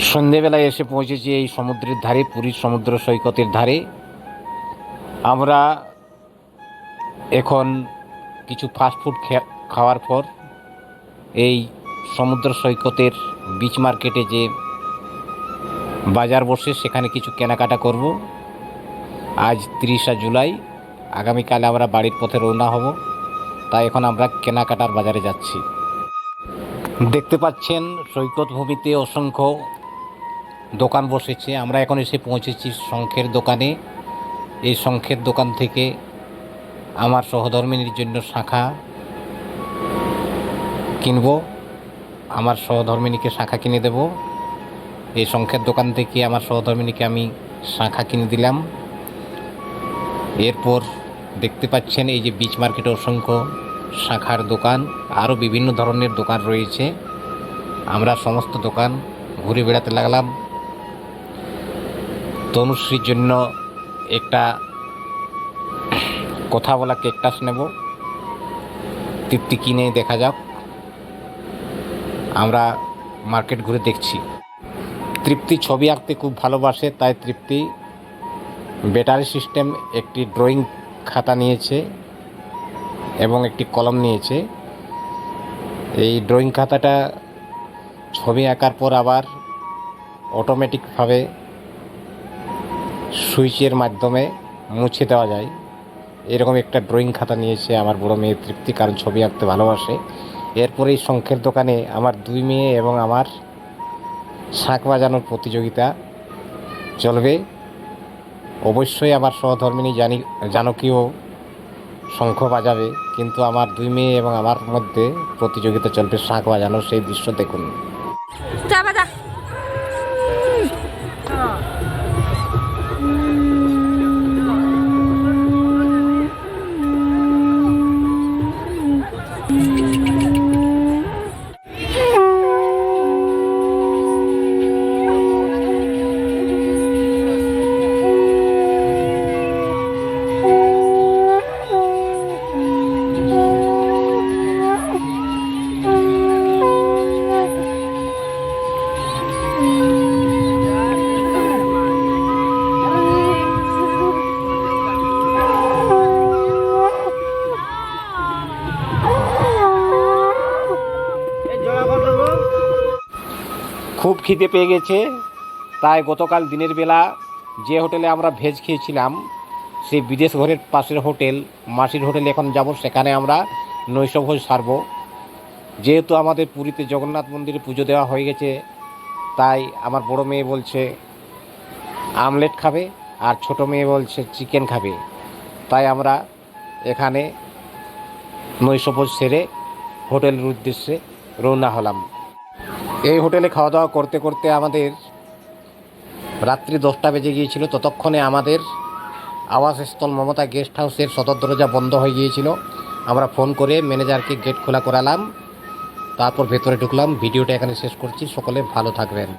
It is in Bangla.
সন্ধেবেলায় এসে পৌঁছেছি এই সমুদ্রের ধারে, পুরীর সমুদ্র সৈকতের ধারে। আমরা এখন কিছু ফাস্টফুড খাওয়ার পর এই সমুদ্র সৈকতের বিচ মার্কেটে যে বাজার বসে, সেখানে কিছু কেনাকাটা করব। আজ তিরিশা জুলাই, আগামীকালে আমরা বাড়ির পথে রওনা হব। তাই এখন আমরা কেনাকাটার বাজারে যাচ্ছি। দেখতে পাচ্ছেন সৈকত ভূমিতে অসংখ্য দোকান বসেছে। আমরা এখন এসে পৌঁছেছি শঙ্খের দোকানে। এই শঙ্খের দোকান থেকে আমার সহধর্মিনীর জন্য শাখা কিনব। আমার সহধর্মিনীকে শাখা কিনে দেব। এই শঙ্খের দোকান থেকে আমার সহধর্মিনীকে আমি শাখা কিনে দিলাম। এরপর দেখতে পাচ্ছেন এই যে বিচ মার্কেটে অসংখ্য শাখার দোকান, আরও বিভিন্ন ধরনের দোকান রয়েছে। আমরা সমস্ত দোকান ঘুরে বেড়াতে লাগলাম। তনুশ্রীর জন্য একটা কথা বলা কেকটাস নেব। তৃপ্তি কিনে দেখা যাক। আমরা মার্কেট ঘুরে দেখছি। তৃপ্তি ছবি আঁকতে খুব ভালোবাসে, তাই তৃপ্তি ব্যাটারি সিস্টেম একটি ড্রয়িং খাতা নিয়েছে এবং একটি কলম নিয়েছে। এই ড্রয়িং খাতাটা ছবি আঁকার পর আবার অটোমেটিকভাবে সুইচের মাধ্যমে মুছে দেওয়া যায়। এরকম একটা ড্রয়িং খাতা নিয়েছে আমার বড় মেয়ে তৃপ্তি, কারণ ছবি আঁকতে ভালোবাসে। এরপরে এই শঙ্খের দোকানে আমার দুই মেয়ে এবং আমার শাঁখ বাজানোর প্রতিযোগিতা চলবে। অবশ্যই আমার সহধর্মিনী জানি, জানকীও শঙ্খ বাজাবে, কিন্তু আমার দুই মেয়ে এবং আমার মধ্যে প্রতিযোগিতা চলবে শাঁখ বাজানোর সেই দৃশ্য দেখুন। খুব খিদে পেয়ে গেছে। তাই গতকাল দিনের বেলা যে হোটেলে আমরা ভেজ খেয়েছিলাম, সেই বিদেশ ঘরের পাশের হোটেল, মাসির হোটেলে এখন যাব, সেখানে আমরা নৈশভোজ সারব। যেহেতু আমাদের পুরীতে জগন্নাথ মন্দিরে পুজো দেওয়া হয়ে গেছে, তাই আমার বড় মেয়ে বলছে, আমলেট খাবে, আর ছোট মেয়ে বলছে, চিকেন খাবে। তাই আমরা এখানে নৈশভোজ সেরে হোটেলের উদ্দেশ্যে রওনা হলাম। এই হোটেলে খাওয়া দাওয়া করতে করতে আমাদের রাত্রি দশটা বেজে গিয়েছিল। ততক্ষণে আমাদের আবাসস্থল মমতা গেস্ট হাউসের সদর দরজা বন্ধ হয়ে গিয়েছিল। আমরা ফোন করে ম্যানেজারকে গেট খোলা করালাম। তারপর ভেতরে ঢুকলাম। ভিডিওটা এখানে শেষ করছি। সকলে ভালো থাকবেন।